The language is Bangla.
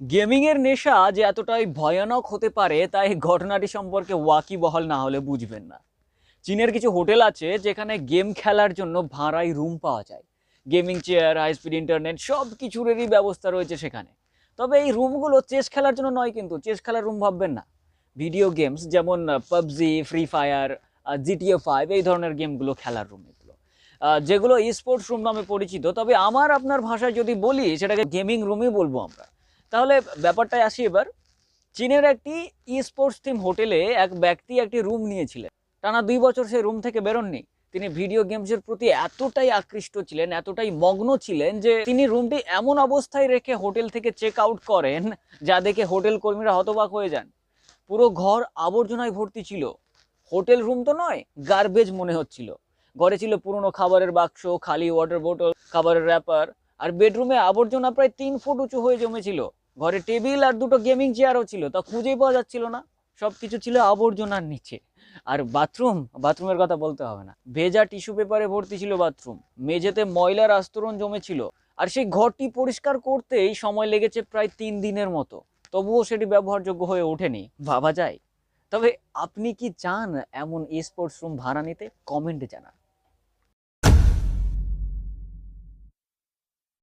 গেমিং এর নেশা যে এতটাই ভয়ানক হতে পারে, তাই ঘটনাটি সম্পর্কে ওয়াকিবহাল না হলে বুঝবেন না। চীনের কিছু হোটেল আছে যেখানে গেম খেলার জন্য ভাড়ায় রুম পাওয়া যায়। Gaming chair high speed internet, সব কিছুরেরই ব্যবস্থা রয়েছে সেখানে। তবে এই রুমগুলো চেস খেলার জন্য নয় কিন্তু, চেস খেলার রুম ভাববেন না। ভিডিও গেমস যেমন PUBG, free fire GTA five, এই ধরনের গেমগুলো খেলার রুম এগুলো। যেগুলো স্পোর্টস রুম নামে পরিচিত, তবে আমার আপনার ভাষায় যদি বলি, সেটাকে গেমিং রুমই বলব আমরা। তাহলে ব্যাপারটায় আসি এবার। চীনের একটি ই স্পোর্টস টিম হোটেলে এক ব্যক্তি একটি রুম নিয়েছিলেন। টানা দুই বছর সেই রুম থেকে বেরোননি। তিনি ভিডিও গেমসের প্রতি এতটাই আকৃষ্ট ছিলেন, এতটাই মগ্ন ছিলেন যে তিনি রুমটি এমন অবস্থায় রেখে হোটেল থেকে চেক আউট করেন, যা দেখে হোটেল কর্মীরা হতবাক হয়ে যান। পুরো ঘর আবর্জনায় ভর্তি ছিল। হোটেল রুম তো নয় গার্বেজ মনে হচ্ছিল। ঘরে ছিল পুরনো খাবারের বাক্স, খালি ওয়াটার বোতল খাবারের র্যাপার আর বেডরুমে আবর্জনা প্রায় তিন ফুট উঁচু হয়ে জমেছিল। ঘরে টেবিল আর দুটো গেমিং চেয়ারও ছিল, তা খুঁজেই পাওয়া যাচ্ছিল না। সব কিছু ছিল আবর্জনার নিচে। আর বাথরুম, বাথরুমের কথা বলতে হবে না। ভেজা টিস্যু পেপারে ভর্তি ছিল বাথরুম। মেঝেতে ময়লার আস্তরণ জমেছিল। আর সেই ঘরটি পরিষ্কার করতেই সময় লেগেছে প্রায় তিন দিনের মতো। তবুও সেটি ব্যবহারযোগ্য হয়ে ওঠেনি, ভাবা যায়। তবে আপনি কি চান এমন স্পোর্টস রুম ভাড়া নিতে? কমেন্টে জানান।